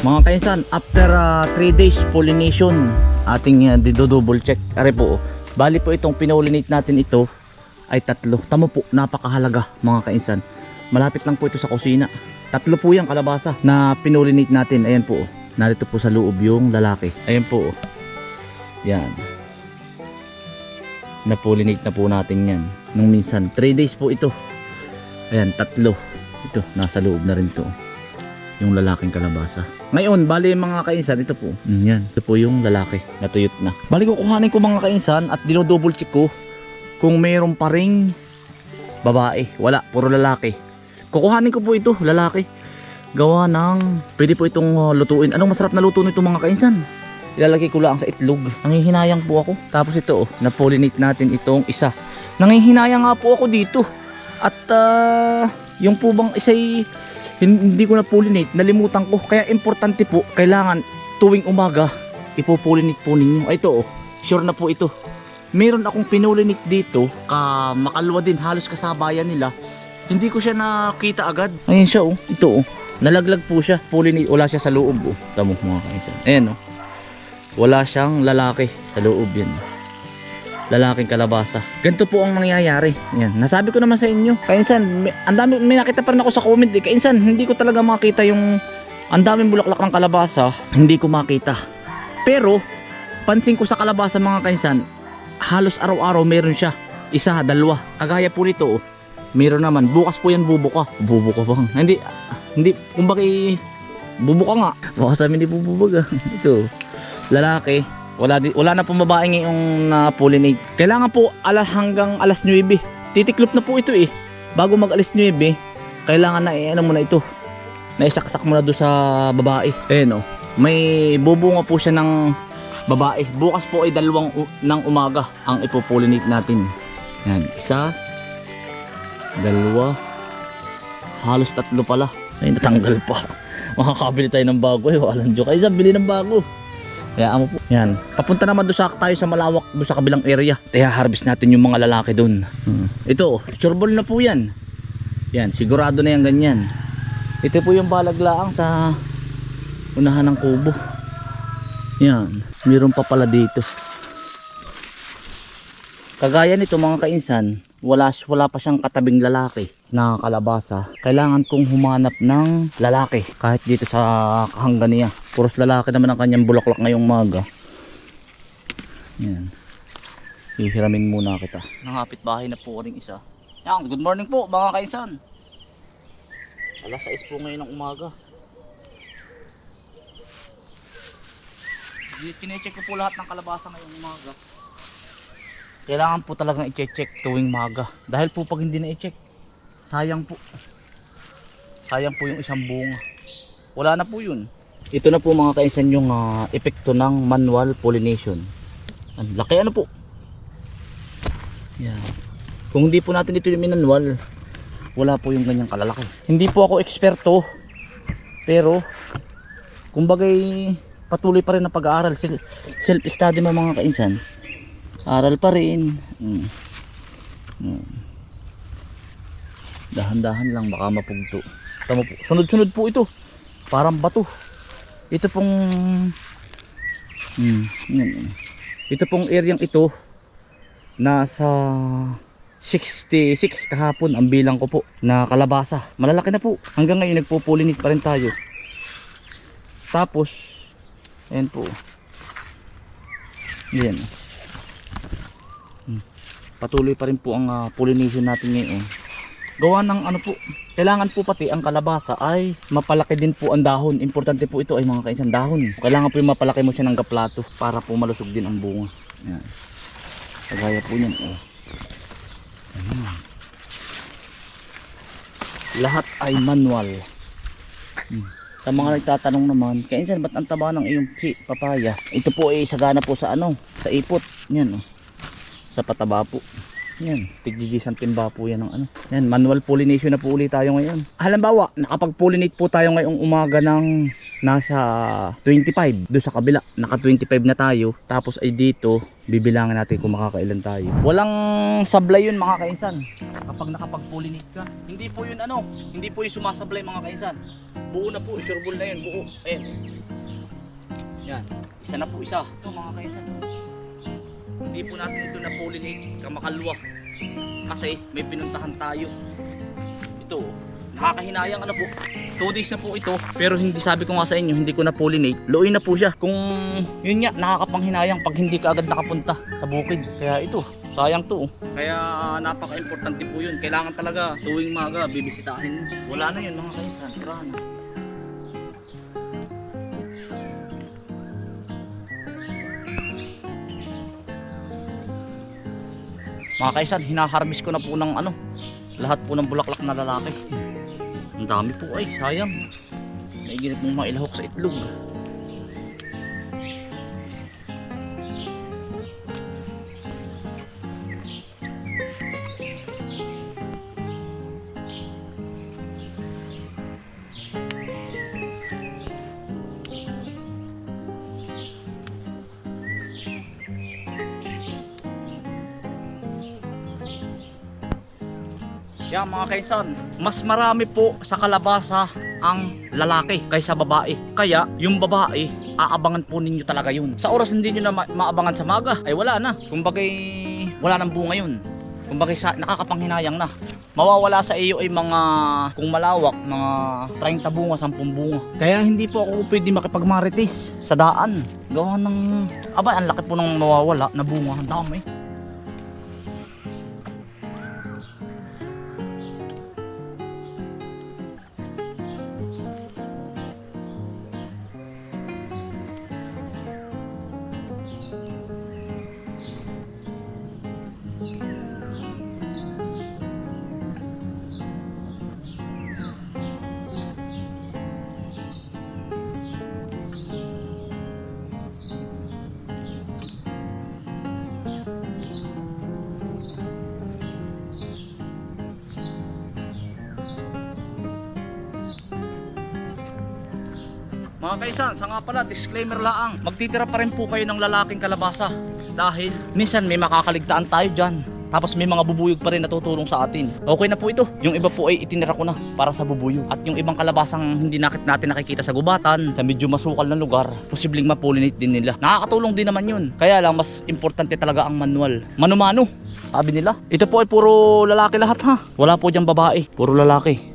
Mga kainsan, after 3 days pollination, ating uh, double check. Are po, bali po itong pinollinate natin ito ay tatlo. Tamo po, napakahalaga mga kainsan. Malapit lang po ito sa kusina. Tatlo po yung kalabasa na pinollinate natin. Ayan po, narito po sa loob yung lalaki. Ayan po, yan. Na-pollinate na po natin yan. Nung minsan, 3 days po ito. Ayan, tatlo. Ito, nasa loob na rin to. Yung lalaking kalabasa. Ngayon, bali mga kainsan, ito po. Mm, yan. Ito po yung lalaki. Natuyot na. Bali kukuhanin ko mga kainsan at dinodouble check ko kung mayroon pa ring babae. Wala, puro lalaki. Kukuhanin ko po ito, lalaki. Gawa ng, pwede po itong uh, lutuin. Anong masarap na luto nito mga kainsan? Ilalagay ko lang sa itlog. Nangihinayang po ako. Tapos ito, oh, na-pollinate natin itong isa. Nangihinayang nga po ako dito. At ah, yung po bang isa'y hindi ko na pollinate, nalimutan ko. Kaya importante po, kailangan tuwing umaga, ipopollinate po ninyo. Ito oh, sure na po ito. Meron akong pinollinate dito, ka makalwa din, halos kasabayan nila. Hindi ko siya nakita agad. Ayun siya oh, ito oh. Nalaglag po siya, pollinate, wala siya sa loob oh. Tamo mga kaisa. Ayan oh. Wala siyang lalaki sa loob yan. Lalaking kalabasa. Ganito po ang mangyayari. Yan. Nasabi ko naman sa inyo. Kainsan, may, ang dami, may nakita pa rin ako sa comment. Eh. Kainsan, hindi ko talaga makita yung ang daming bulaklak ng kalabasa. Hindi ko makita. Pero, pansin ko sa kalabasa mga kainsan, halos araw-araw meron siya. Isa, dalawa. Kagaya po nito, oh. meron naman. Bukas po yan bubuka. Bubuka bang? Hindi, hindi, kumbaga eh, bubuka nga. Baka sa amin di bububaga. Ito, lalaki. Wala, di, wala na pong babae ngayong na pollinate. Kailangan po alas hanggang alas 9. Titiklop na po ito eh. Bago mag alas 9, kailangan na eh, ano ito. Naisaksak mo na doon sa babae. Ayan oh. May bubunga po siya ng babae. Bukas po ay dalawang ng umaga ang ipopollinate natin. Yan, isa, dalawa, halos tatlo pala. Ay, natanggal pa. Makakabili tayo ng bago eh. Walang joke. Ay, isa, bili ng bago. Kaya amo po. Yan. Papunta naman doon sa tayo sa malawak doon sa kabilang area. Kaya harvest natin yung mga lalaki doon. Hmm. Ito, sureball na po yan. Yan, sigurado na yan ganyan. Ito po yung balaglaang sa unahan ng kubo. Yan, meron pa pala dito. Kagaya nito mga kainsan, wala, wala pa siyang katabing lalaki na kalabasa. Kailangan kong humanap ng lalaki kahit dito sa kahanggan niya. Puros lalaki naman ang kanyang bulaklak ngayong maga. Yan. Hihiramin muna kita. Nangapit bahay na po ring isa. Yan, good morning po mga kainsan. Alas 6 po ngayon ng umaga. Kine-check ko po lahat ng kalabasa ngayong umaga. Kailangan po talagang i-check tuwing maga. Dahil po pag hindi na i-check, sayang po. Sayang po yung isang bunga. Wala na po yun. Ito na po mga kainsan yung ah, epekto ng manual pollination. Ang laki ano po. Yan. Kung hindi po natin ito yung manual, wala po yung ganyang kalalaki. Hindi po ako eksperto, pero kumbagay patuloy pa rin ang pag-aaral. Self-study mo mga kainsan. Aral pa rin. Mm. Mm. Dahan-dahan lang baka mapugto. Sunod-sunod po ito. Parang bato. Ito pong mm, yan. Ito pong area ito nasa 66 kahapon ang bilang ko po na kalabasa. Malalaki na po. Hanggang ngayon nagpo-pollinate pa rin tayo. Tapos ayan po. Yan. Hmm. Patuloy pa rin po ang ah, pollination natin ngayon. Gawa ng ano po, kailangan po pati ang kalabasa ay mapalaki din po ang dahon. Importante po ito ay mga kainsan dahon. Kailangan po yung mapalaki mo siya ng gaplato para po malusog din ang bunga. Yan. Kagaya po niyan. Oh. Lahat ay manual. Hmm. Sa mga nagtatanong naman, kainsan ba't ang taba ng iyong papaya? Ito po ay sagana po sa ano, sa ipot. Yan oh. Sa pataba po. Yan, tiggigisang timba po yan ng ano. Yan, manual pollination na po ulit tayo ngayon. Halimbawa, nakapag-pollinate po tayo ngayong umaga ng nasa 25 doon sa kabila. Naka 25 na tayo. Tapos ay dito, bibilangan natin kung makakailan tayo. Walang sablay yun mga kainsan. Kapag nakapag-pollinate ka. Hindi po yun ano, hindi po yung sumasablay mga kainsan. Buo na po, sureball na yun, buo. Ayan. Yan. Isa na po isa. Ito mga kaisan. Hindi po natin ito na pollinate kamakalwa. Kasi may pinuntahan tayo. Ito. oh. Nakakahinayang ano po. 2 days na po ito. Pero hindi sabi ko nga sa inyo, hindi ko na pollinate. Luoy na po siya. Kung yun nga, nakakapanghinayang pag hindi ka agad nakapunta sa bukid. Kaya ito, sayang to. oh. Kaya napaka-importante po yun. Kailangan talaga tuwing maga bibisitahin. Wala na yun mga kaisan. Mga kaisan, hinaharvest ko na po ng ano, lahat po ng bulaklak na lalaki. Ang dami po ay, sayang. Naiginip mong mailahok sa itlog. Yan mga kaisan, mas marami po sa kalabasa ang lalaki kaysa babae. Kaya yung babae, aabangan po ninyo talaga yun. Sa oras hindi nyo na ma- maabangan sa maga, ay wala na. Kumbagay, wala nang bunga yun. Kumbagay sa, nakakapanghinayang na. Mawawala sa iyo ay mga, kung malawak, mga 30 bunga, 10 bunga. Kaya hindi po ako pwede makipagmarites sa daan. Gawa ng, aba, ang laki po ng mawawala na bunga. Ang dami. Mga kaisan, sa nga pala, disclaimer laang. Magtitira pa rin po kayo ng lalaking kalabasa. Dahil minsan may makakaligtaan tayo dyan. Tapos may mga bubuyog pa rin natutulong sa atin. Okay na po ito. Yung iba po ay itinira ko na para sa bubuyog. At yung ibang kalabasang hindi nakit natin nakikita sa gubatan, sa medyo masukal na lugar, posibleng mapollinate din nila. Nakakatulong din naman yun. Kaya lang mas importante talaga ang manual. Mano-mano. Sabi nila. Ito po ay puro lalaki lahat ha. Wala po diyang babae. Puro lalaki.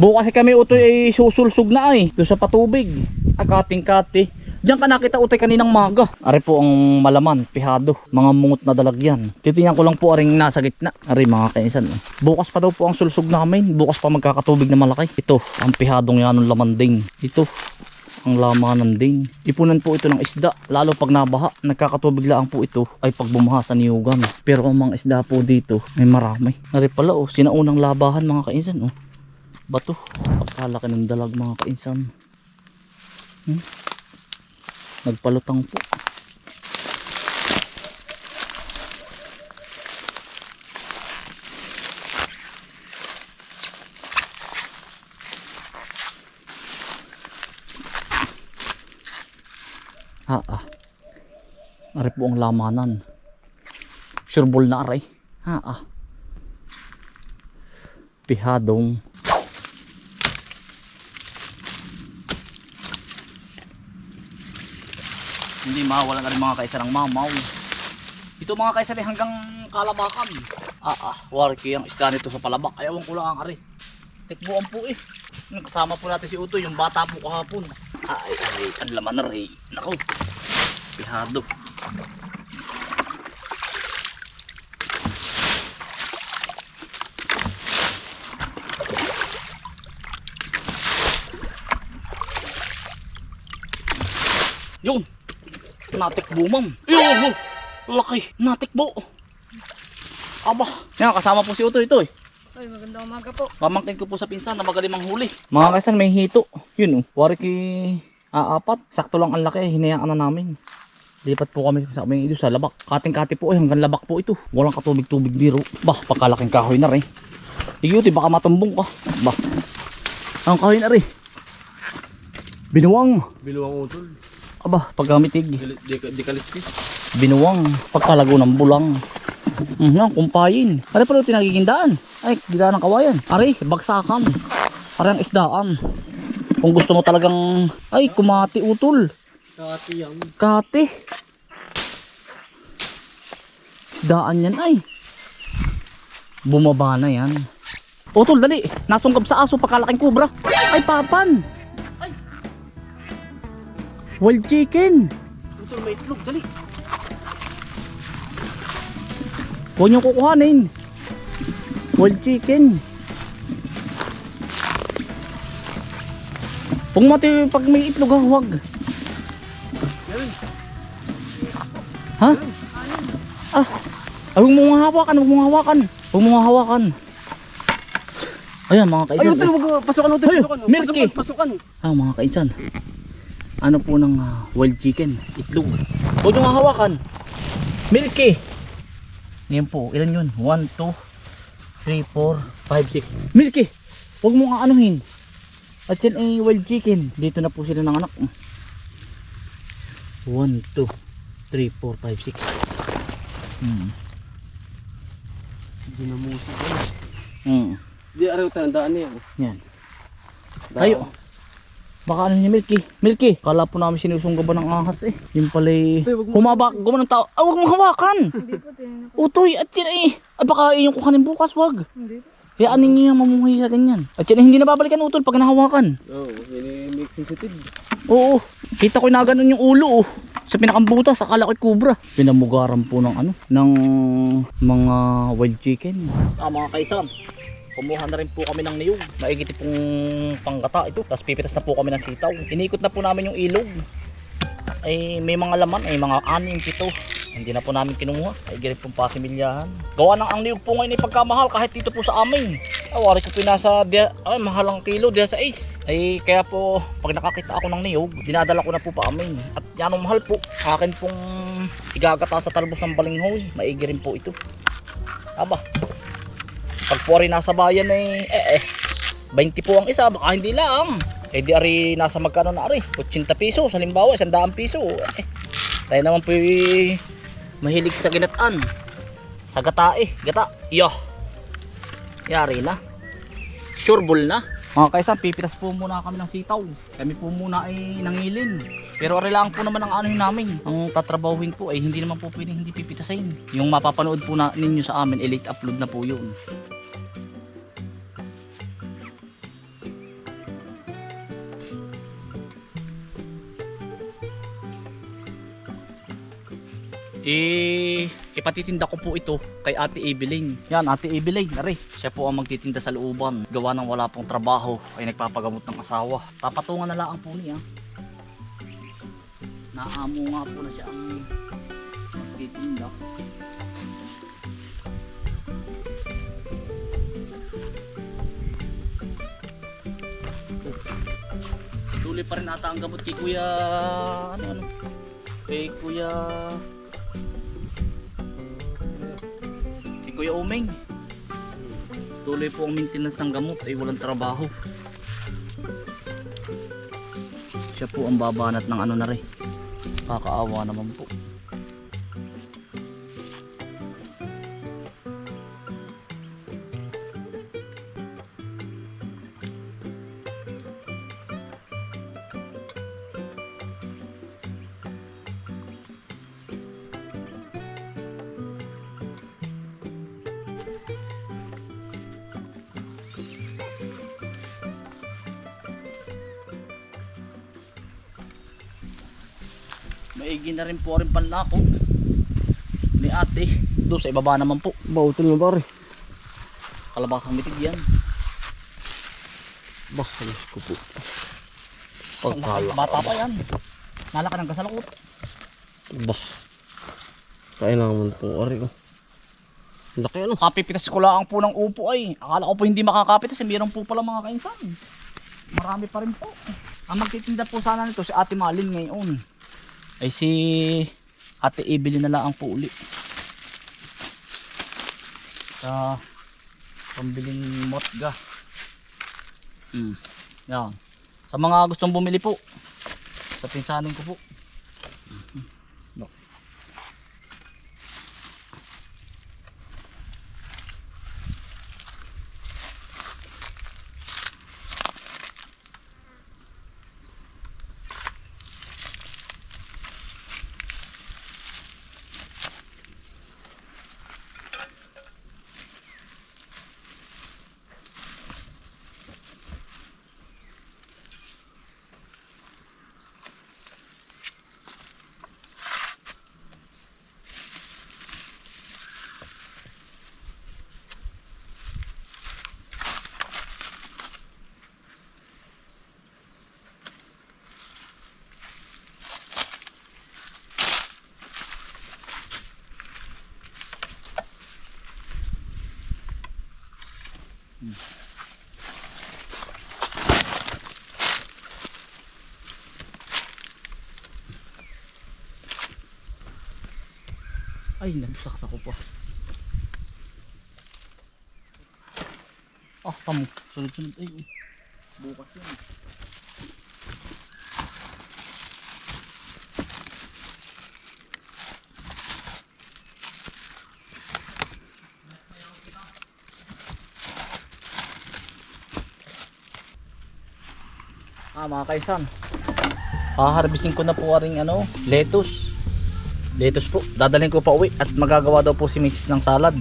Bukas kami utoy ay susulsog na ay. Doon sa patubig. Akating kati. Diyan ka nakita utoy kaninang maga. Ari po ang malaman, pihado. Mga mungot na dalagyan. Titingnan ko lang po aring nasa gitna. Ari mga kainsan. Bukas pa daw po ang sulsog namin. Bukas pa magkakatubig na malaki. Ito, ang pihadong yan ng lamanding. Ito, ang lamanan din. Ipunan po ito ng isda, lalo pag nabaha, nagkakatubig lang po ito ay pag bumaha sa niyugan. Pero ang mga isda po dito ay marami. Nari pala oh, sinaunang labahan mga kainsan oh. Bato, pagkalaki ng dalag mga kainsan. Hmm? Nagpalutang po. Ah, ah. Ari po ang lamanan. Sureball na aray. Ha, ah. Pihadong. Hindi mawala na rin mga kaisa ng mamaw. Ito mga kaisa rin hanggang kalabakan. Ah, ah. Warki ang isda nito sa palabak. Ayawan ko lang ang ari. Tikbuan po eh. Kasama po natin si Uto, yung bata po kahapon. Ay, ay, ang laman na rin. Nako. Pihado. Yun. Natikbo man. Yun. Laki. Natikbo. Aba. Yan, kasama po si Uto ito eh. Ay, magandang umaga po. Pamangkin ko po sa pinsan na magaling manghuli. Mga kaisan, may hito. Yun oh. Wari ki aapat. Sakto lang ang laki. Hinayaan na namin. Lipat po kami sa aming ito sa labak. Kating-kati po eh. Hanggang labak po ito. Walang katubig-tubig biro. Bah, pagkalaking kahoy na rin. Iyuti, baka matumbong ka. Bah. Ang kahoy na rin. Binuwang. Biluwang utol. Aba, pagkamitig. Di, di, di kaliskis. Binuwang. Pagkalago ng bulang. Mm, yan, kumpayin. Ari pala ito nagigindaan. Ay, gidaan ng kawayan. Ari, bagsakan. Ari ang isdaan. Kung gusto mo talagang, ay, kumati utol. Kati yan. Kate. Daan yan ay. Bumaba na yan. Utol, dali. Nasungkab sa aso pagkalaking kubra. Ay, papan. Ay! Wild chicken. Utol, may itlog. Dali. Huwag niyong kukuhanin. Wild chicken. Kung mati pag may itlog ha, huwag. Ha? Ah, ay, huwag mong hawakan, huwag mong hawakan. Huwag mong hawakan. Ayan mga Ay, kaisan. utol, wag pasukan, utol. Ay, Pasukan. Milky. Pasukan, pasukan. Ah, mga kaisan. Ano po ng ah, wild chicken? Itlog. Huwag nyo hawakan. Milky. Ngayon po, ilan yun? 1, 2, 3, 4, 5, 6. Milky! Huwag mo nga anuhin. At yan ay wild chicken. Dito na po sila ng anak. 1, 2, 3, 4, 5, 6. Hmm. Hindi na musik. Hmm. Di, araw tandaan niya. Yan. Tayo. Baka ano niya Milky? Milky! Kala po namin sinusungga ba ng ahas eh. Yung pala eh. Tay, wag mo- Humaba, gumawa ng tao. Ah, huwag mong hawakan! Hindi po, ko. Utoy, at yan eh. Ay baka yung kukanin bukas, wag. Hindi po. Kaya anin niyo yung mamuhay sa ganyan. At eh, hindi na babalikan utol pag nahawakan. Oo, yun eh, make sensitive. Oo. Kita ko na ganun yung ulo oh. Sa pinakambutas, akala ko'y kubra. Pinamugaran po ng ano, ng mga wild chicken. Ah, mga kaisan. Kumuha na rin po kami ng niyog. Maigiti pong panggata ito. Tapos pipitas na po kami ng sitaw. Inikot na po namin yung ilog. Ay may mga laman, ay mga anim pito. Hindi na po namin kinuha. Ay ganit pong pasimilyahan. Gawa ng ang niyog po ngayon ay pagkamahal kahit dito po sa amin. Awari ko pinasa dia, ay mahal ang kilo dia sa is. Ay kaya po pag nakakita ako ng niyog, dinadala ko na po pa amin. At yan ang mahal po. Akin pong igagata sa talbos ng balinghoy. Maigi rin po ito. Aba. Pag po nasa bayan ay eh eh 20 po ang isa, baka hindi lang. Eh di ari nasa magkano na ari? 80 piso, halimbawa 100 piso. Eh, tayo naman po eh, mahilig sa ginataan. Sa gata eh, gata. Yo. Yari na. Sureball na. Mga kaisan, pipitas po muna kami ng sitaw. Kami po muna ay nangilin. Pero ari lang po naman ang ano namin. Ang tatrabahuin po ay hindi naman po pwedeng hindi pipitasin. Yung mapapanood po na ninyo sa amin, elite upload na po yun. Eh, ipatitinda ko po ito kay Ate Evelyn. Yan, Ate Evelyn, nari. Siya po ang magtitinda sa looban. Gawa ng wala pong trabaho ay nagpapagamot ng asawa. Papatungan na lang po niya. Naamo nga po na siya ang magtitinda. Tuloy pa rin ata ang gamot kay Kuya ano ano kay Kuya Kuya Umeng tuloy po ang maintenance ng gamot ay walang trabaho. Siya po ang babanat ng ano na rin. Kakaawa naman po rin po rin panlako ni ate doon sa ibaba naman po Bautol mo pare. kalabasang mitig yan Bah, alas ko po. Nalaka- bata pa yan nalaka ng kasalakot Bah. Kaya naman po, ari ko. Laki ano? kapipitas ko lang po ng upo ay akala ko po hindi makakapitas meron po pala mga kainsan marami pa rin po ang magtitinda po sana nito si ate Malin ngayon ay si ate Evelyn na lang po uli sa pambiling motga. Mm. yan. Sa mga gustong bumili po sa pinsanin ko po Ay, nagsaksa ko pa. Ah, tamo. Sunod-sunod. Ay. Bukas yun. Ah, mga kaisan. Haharbisin ko na po aring ano, lettuce. Lettuce po. Dadalhin ko pa uwi at magagawa daw po si Mrs. ng salad.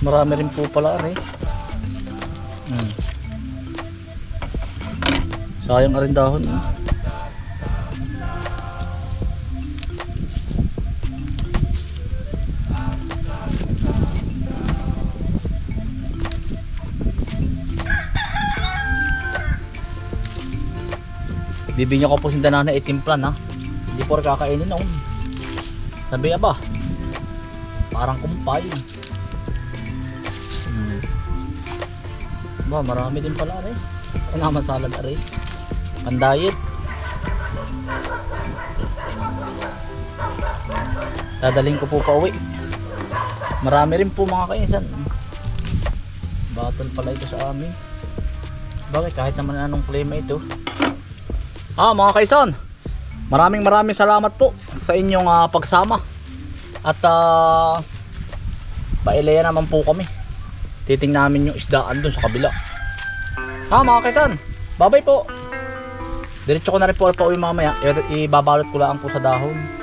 Marami rin po pala are. Hmm. Sayang aring dahon. Eh. Bibigyan ko po si Danana itimplan ha. Rin kakainin noon. Sabi ba? Parang kumpay. Hmm. Ba, marami din pala rin. Ay naman salad rin. Pan diet. Dadaling ko po pa uwi. Marami rin po mga kainsan. Battle pala ito sa amin. Bakit kahit naman anong klima ito. Ah, mga kaisan. Maraming maraming salamat po sa inyong ah, pagsama. At uh, pailaya naman po kami. Titing namin yung isdaan dun sa kabila. Ah, mga kaisan. Bye-bye po. Diretso ko na rin po pa uwi mamaya. Ibabalot ko lang po sa dahon.